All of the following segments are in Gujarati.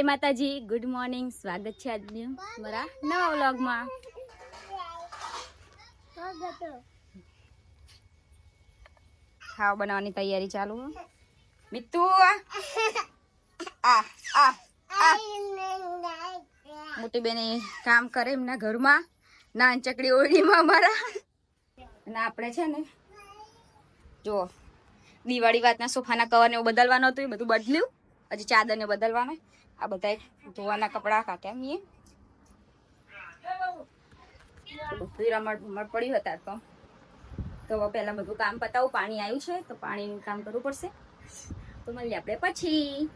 જય માતાજી. ગુડ મોર્નિંગ સ્વાગત છે આજનું મારા નવા વ્લોગમાં. ખાવા બનાવવાની તૈયારી ચાલુ મિત્તુ મોટી બેને કામ કરે એમના ઘરમાં. નાન ચકડી ઓળીમાં અમારા. અને આપણે છે ને, જો, દિવાળી વાતના સોફાના કવર ને એવું બદલવાનું હતું, એ બધું બદલ્યું. હજી ચાદર ને બદલવાના. આ બધા ધોવાના કપડા કાઢ્યા મીએ. બધું રમણ ભમણ પડ્યું હતા તો. તો પહેલા બધું કામ પતાવું, પાણી આવ્યું છે, તો પાણીનું કામ કરવું પડશે. તો મળીએ આપણે પછી.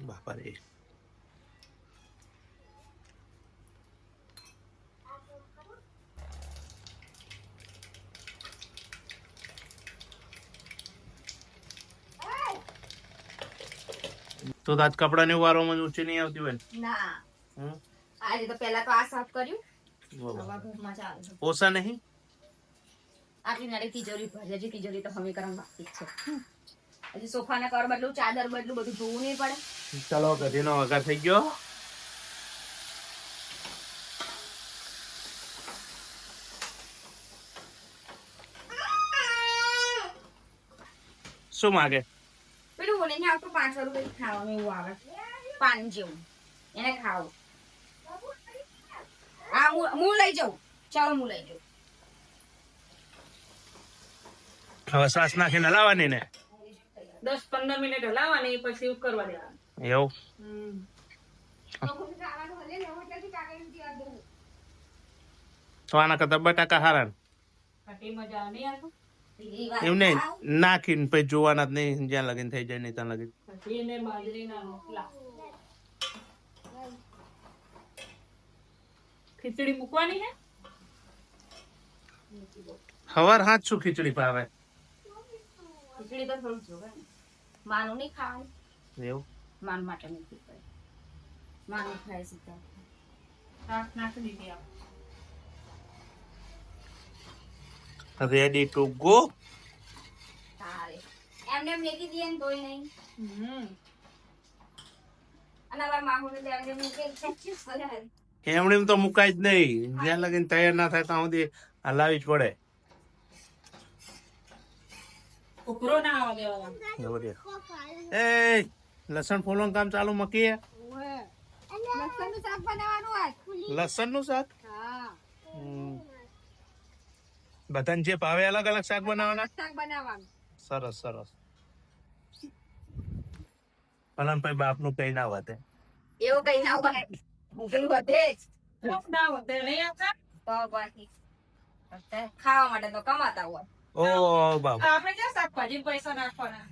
બાપા રે. તો આજ કપડાને વારોમાં ઊંચી નહીં આવતી હોય ના? આજે તો પહેલા તો આ સાફ કર્યું. ઓછા નહીં? આટલી નાની તિજોરી ભરી હજી તિજોરી તો હવે કરવા બાકી છે. હજી સોફાના કવર બદલું ચાદર બદલું બધું ધોવું નહીં પડે. ચાલો ગધેનો વઘાર થઈ ગયો. શું માગે? પેલું બોલે ને આવતું પાંચસો રૂપિયા ખાવાનું એવું આવે પાન જેવું એને ખાવું આ હું હું લઈ જાઉં ચાલો હું લઈ જાઉં હવે સાસ નાખીને હલાવવાની ને દસ પંદર મિનિટ હલાવવાની પછી કરવા દેવાનું એવું તો આના કરતા બટાકા હારા ને. ખાટી મજા નહીં આવતું એમ નહીં નાખીને પછી જોવાના જ નહીં જ્યાં લગીન થઈ જાય નહીં ત્યાં લગીન. એને બાજરીના રોટલા. ખીચડી મૂકવાની હે? હવાર હાથ શું ખીચડી પાવે ખીચડી તો થોડું જોવે. માનું નહીં ખાવાનું. એવું? માન માટે નથી પડે માનું ખાય સીધા નાખી દીધી આપણે રેડી ટુ ગો એમને એમ લેકી દીએ ને તોય નહીં. હમ. એમણે તો મુકાય જ નહીં. જ્યાં લગીન તૈયાર ના થાય ત્યાં સુધી હલાવી જ પડે. ના. એ લસણ ફોલવાનું કામ ચાલુ મકીએ લસણનું શાક લસણનું શાક? હમ. બધાને જે ભાવે અલગ અલગ શાક બનાવવાના? શાક બનાવવાનું. સરસ સરસ. પલનભાઈ બાપનું કઈ ના વધે. એવું કઈ ના વધે. ભૂખી વધે ના વધે નહીં આવતા તો બાકી ખાવા માટે તો કમાતા હોય. ઓ બાપ. આપણે ક્યાં શાકભાજી પૈસા નાખવાના?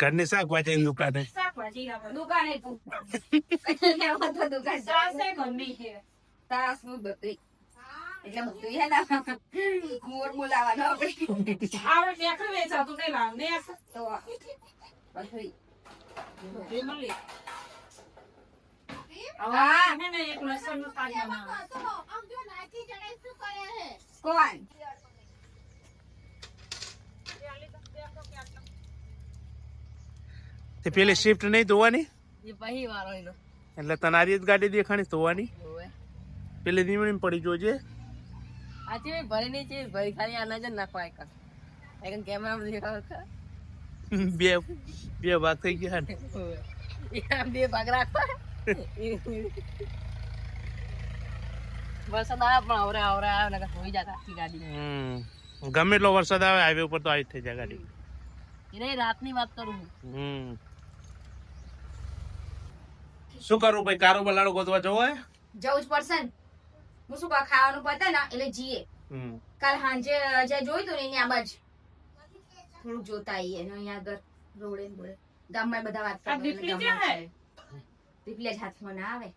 ઘરની શાકભાજી ની દુકાને. શાકભાજી દુકાને તું લેવા તો દુકાન. સાસે ઘરની છે. તાસનું બધું એટલે બધું હે ને મોર બોલાવાનો આપણે આપણે નેકળી વેચાતું નહીં લાવ ને તો કોણ? પેલી શિફ્ટ નહીં ધોવાની? એટલે તનારી જ ગાડી દેખાણી ધોવાની? હોવે પેલી નીમણી પડી જોજે. આ છે ભરી નહીં છે ભરી ખાલી આ નજર નાખવા એક એક કેમેરા દેખાવ બે બે ભાગ થઈ ગયા ને. બે ભાગ રાખવા. વરસાદ આવે પણ આવરે આવરે આવે ને હોઈ જાય આખી ગાડી. હમ. ગમે એટલો વરસાદ આવે હાઈવે ઉપર તો આવી જ થઈ જાય ગાડી. એને રાતની વાત કરું હમ. શું કરું ભાઈ? કારો બલાડો ગોતવા જવો હે જવું જ પડશે ને. હું શું ખાવાનું પતે ને એટલે જીએ. કાલ સાંજે જે જોયું તું ને એની આ બાજુ થોડુંક જોતા આવીએ ને અહીંયા આગળ રોડે ને બોડે ગામમાં બધા વાત જ હાથમાં ના આવે.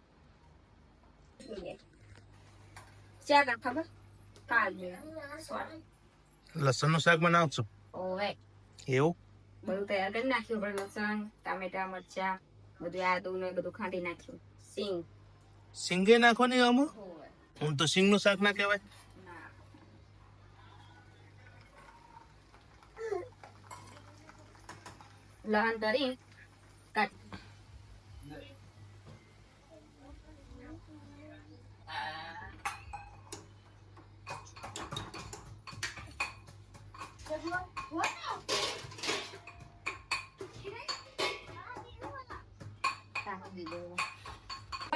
ચા કર ખબર? કાલ લસણનું શાક બનાવશું? ઓવે. એવું? બધું તૈયાર કરી નાખ્યું. પણ લસણ ટામેટા મરચા બધું આદુ ને બધું ખાંડી નાખ્યું. સિંગ. સિંગે નાખો ને આમાં હું તો સિંગનું શાક ના કહેવાય? ના લહણ તરી કાટ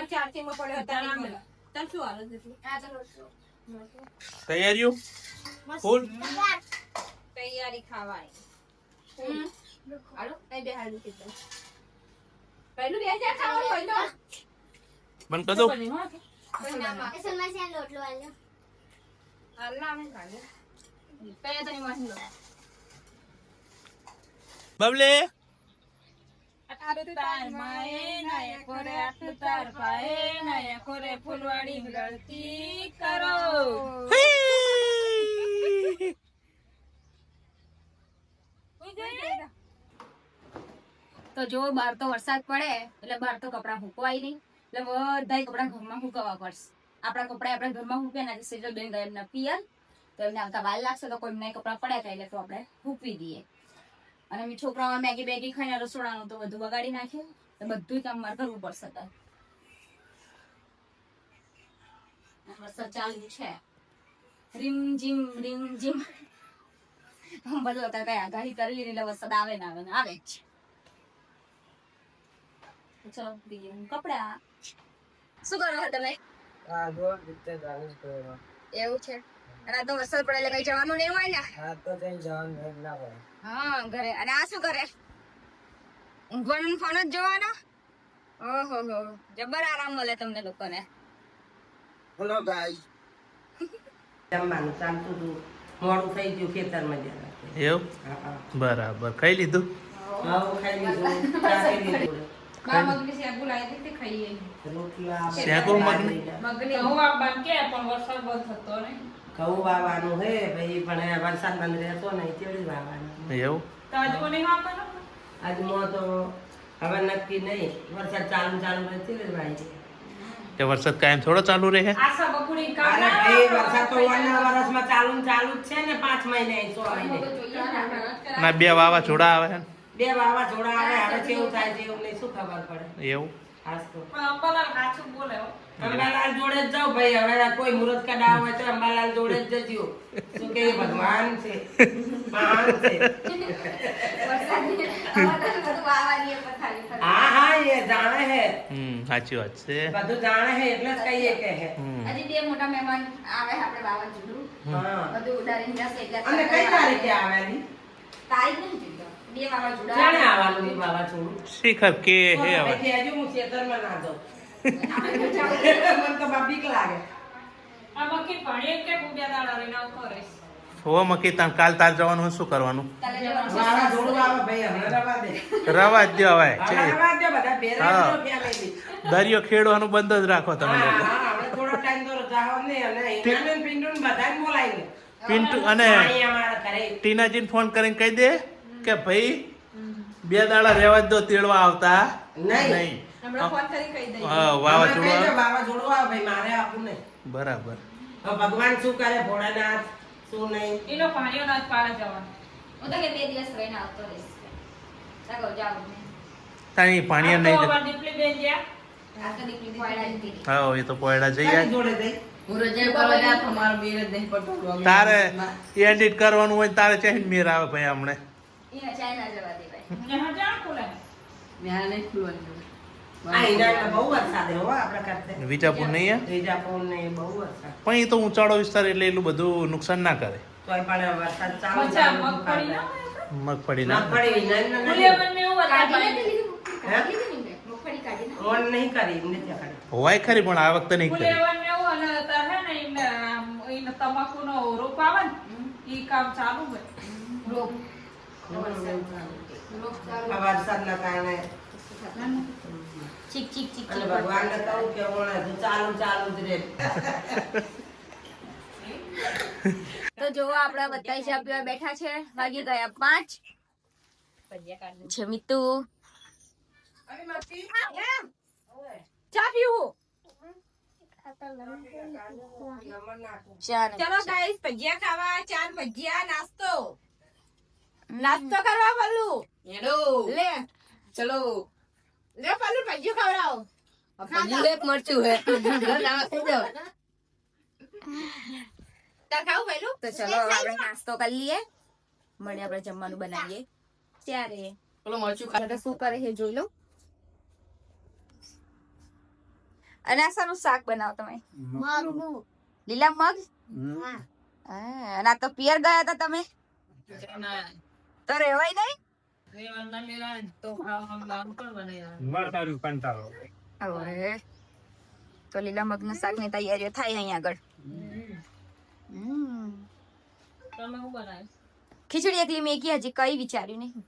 ચાર્જિંગમાં પડ્યો હતા. ચાલ શું હાલત હતી તૈયારીઓ? ફૂલ? તૈયારી. ખાવાય. હાલો કઈ બે હાલ કીધું પહેલું બે હજાર ખાવાનું હોય તો. બંધ કરી દો. હાલના અમે ખાલી. કયા તને વાંધો બબલે? તાર માએ નાયા કોરે આટલું તાર પાએ નાયા કોરે ફૂલવાડી ગળતી કરો. તો જો બહાર તો વરસાદ પડે એટલે બહાર તો કપડાં મૂકવાય નહીં. એટલે બધા કપડાં ઘરમાં હુકવા પડશે. આપણા કપડાં આપણા ઘરમાં મૂકે ને સેજલ બેન ગયા એમના પિયર. તો એમને આવતા વાર લાગશે તો કોઈ એમને કપડાં પડ્યા થાય એટલે તો આપણે હુકવી દઈએ. અને છોકરાઓ મેગી બેગી ખાઈને રસોડાનું તો બધું બગાડી નાખે. તો બધું કામ મારે કરવું પડશે તાર વરસાદ ચાલુ છે. રીમ જીમ રીમ જીમ. બધું અત્યારે કઈ આગાહી કરેલી એટલે વરસાદ આવે ને આવે ને આવે જ છે. ચલો બીજું કપડા. શું કરો છો તમે? એવું છે? આ વરસાદ પડે એટલે કઈ જવાનું નહીં હોય ને? હા ઘરે. અને આ શું કરે? ઊંઘવાનું ફોન જ જોવાનો? ઓહો હો. જબર આરામ મળે તમને લોકોને. જમવાનું ચાલતું હતું. મોડું થઈ ગયું ખેતરમાં જરા એવું? બરાબર. ખાઈ લીધું? મગની હું આ બાંધ કે પણ વરસાદ બંધ થતો નહીં. ઘઉં વાવવાનું હે ભાઈ પણ વરસાદ બંધ રહેતો નહીં તેડી વાવવાનું એવું? તાજુ નહીં વાપરનો આજમાં તો હવે નક્કી નહીં વરસાદ ચાલુ ચાલુ રહે તેડી વાવી કે વરસાદ કાયમ થોડો ચાલુ રહે? આશા બકુડી અરે એ વરસાદ તો વારના વરસમાં ચાલુ ચાલુ જ છે ને પાંચ મહિને છ મહિને. ના બે વાવાઝોડા આવે બે વાવા બે વાવાઝોડા આવે હવે કેવું થાય છે એવું નહીં શું ખબર પડે. એવું? ખાસ તો પણ અંબાલાલ સાચું બોલે અંબાલાલ જોડે જ જાઉં ભાઈ હવે કોઈ મુહૂર્ત કઢાવ હોય તો અંબાલાલ જોડે જ જજો. શું કે ભગવાન છે? મહાન છે. હા હા એ જાણે હે. હમ સાચી વાત છે. બધું જાણે હે એટલે જ કહીએ કે હે. હજી બે મોટા મહેમાન આવે આપણે વાવાઝોડું હા. બધું ઉડાડીને જશે અને કઈ તારીખે આવેલી? તારીખ નહીં જોઈ બે વાવાઝોડા શિખર કે હે હવે હવે કહેજો હું ખેતરમાં ના જાઉં. મને તો બા બીક લાગે. આ મક્કી પાણી કે બે દાડા રહીને આવું કરીશ હો મકી તાન કાલ તાર જવાનું શું કરવાનું? રવા દે. રવા જ દો હવે હવે. દરિયો ખેડવાનું બંધ જ રાખો તમે હા, લોકો. પિન્ટુ અને પાણી ટીનાજીને ફોન કરીને કહી દે કે ભાઈ બે દાડા રહેવા દો તેડવા આવતા. નહીં. બરાબર. ભગવાન શું કરે? ભોળાનાથ શું નહીં? પાડે તો કે બે દિવસ રહીને આવતો રહીશ. હા. એ તો પોયડા જઈ ગયા જોડે જઈ. તારે એડિટ કરવાનું હોય તારે ચેન મેર આવે ભાઈ હમણે. વિજાપુર નહીં પણ એ તો ઊંચાળો વિસ્તાર એટલે એટલું બધું નુકસાન ના કરે. મગફળી ના. હોવાય ખરી પણ આ વખતે નહીં કરી ગુલિયાબંધ એવું અને અત્યારે હે ને એને આમ, એને તમાકુનો રોપ આવે ને ઈ કામ ચાલુ હોય. રોપ. રોપ ચાલુ. આ વરસાદના કારણે. ચીક ચીક ચીક અને ચીક. કહું કે ઓણે ચાલુ ચાલુ જ રે. તો જો આપડા બધા ચા બેઠા છે. વાગી ગયા પાંચ. છે મિતુ. ચા પીવું ચા ને ચલો ગાઈસ ભજીયા ખાવા ચાર ભજીયા નાસ્તો. નાસ્તો કરવા બોલું લે. ચલો. લે પલ્લુ ભજીયું ખવડાવો. પલ્લુ લે મરચું હે. થઈ જાવ તાર ખાવું પેલું તો ચલો આપણે નાસ્તો કરી લઈએ. મળીએ આપણે જમવાનું બનાવીએ. ત્યારે પેલું મરચું તો શું કરે છે જોઈ લો. અને આ શાનું શાક બનાવો તમે. લીલા મગ? હા, અને આ તો પિયર ગયા હતા તમે? તો રેવાય નહીં? તો લીલા મગનું શાકની તૈયારીઓ થાય અહીંયા આગળ. ખીચડી એકલી મેકી હજી કઈ વિચાર્યું નહીં.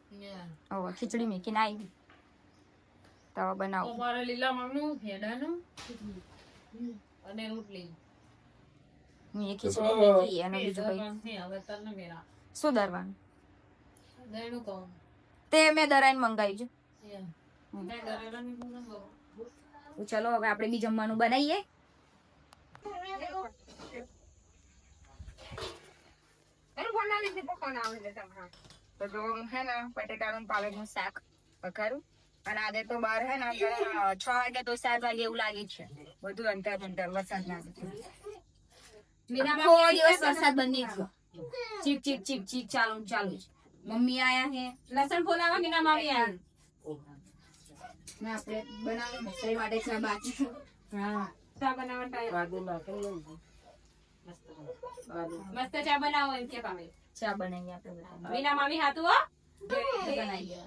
ખીચડી મેકી ના આવી. હવે બનાવો. અમારે લીલા મગનું ભેડાનું અને રોટલી. ની ખીચડી મેકી અને બીજું કઈ. હવે તને મેરા. શું દરવાનું? દહીંનું કહું. તે મેં દરાઈને. તો ચલો હવે આપણે બી જમવાનું બનાવીએ. ફોન લીધે આવે છે તમારા. તો હે ને બટેટાનું પાલકનું શાક વઘારું. અને આજે તો બાર હે ને છ વાગે તો સાત વાગે એવું લાગે છે. બધું અંતર અંતર વરસાદ ના આખો દિવસ વરસાદ બંધ નહીં ચીક ચીક ચીક ચીક ચાલુ ચાલુ છે મમ્મી આયા હે? લસણ ફોલાવા કે મામી આવી ને આપણે બનાવી રસોઈ માટે ચા બાકી. છે. ચા બનાવવાનો ટાઈમ બાજુ નાખી લઉં મસ્ત ચા બનાવો એમ કે પામે ચા બનાવીએ આપણે મીના મામી હાથું હો. બનાવીએ.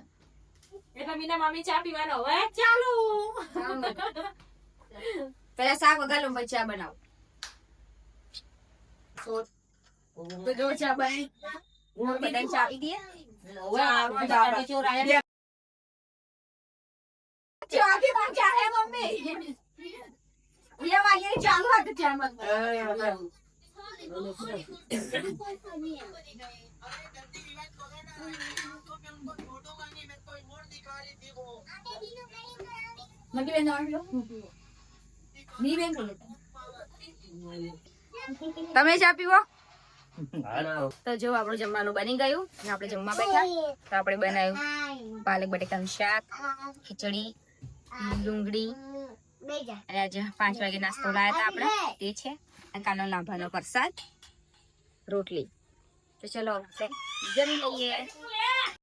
એટલે મીના મામી ચા પીવાનો હવે. ચાલુ. પેલા શાક વગાડો પછી ચા બનાવો. તો- જો ચા બની બધાને ચા આપી દઈએ. હે મમ્મી. ચાલુ હતું ચા બનાવવાનું. મમ્મી બેન આવી Ni બેન બોલો તમે ચા પીવો? તો જો આપણું જમવાનું બની ગયું ને આપણે જમવા બેઠા. તો આપણે બનાવ્યું પાલક બટેકાનું શાક ખીચડી ડુંગળી. અને આજે પાંચ વાગે નાસ્તો લાયા હતા આપણે. તે છે અને કાનો લાંભાનો પ્રસાદ રોટલી. તો ચલો જમી લઈએ.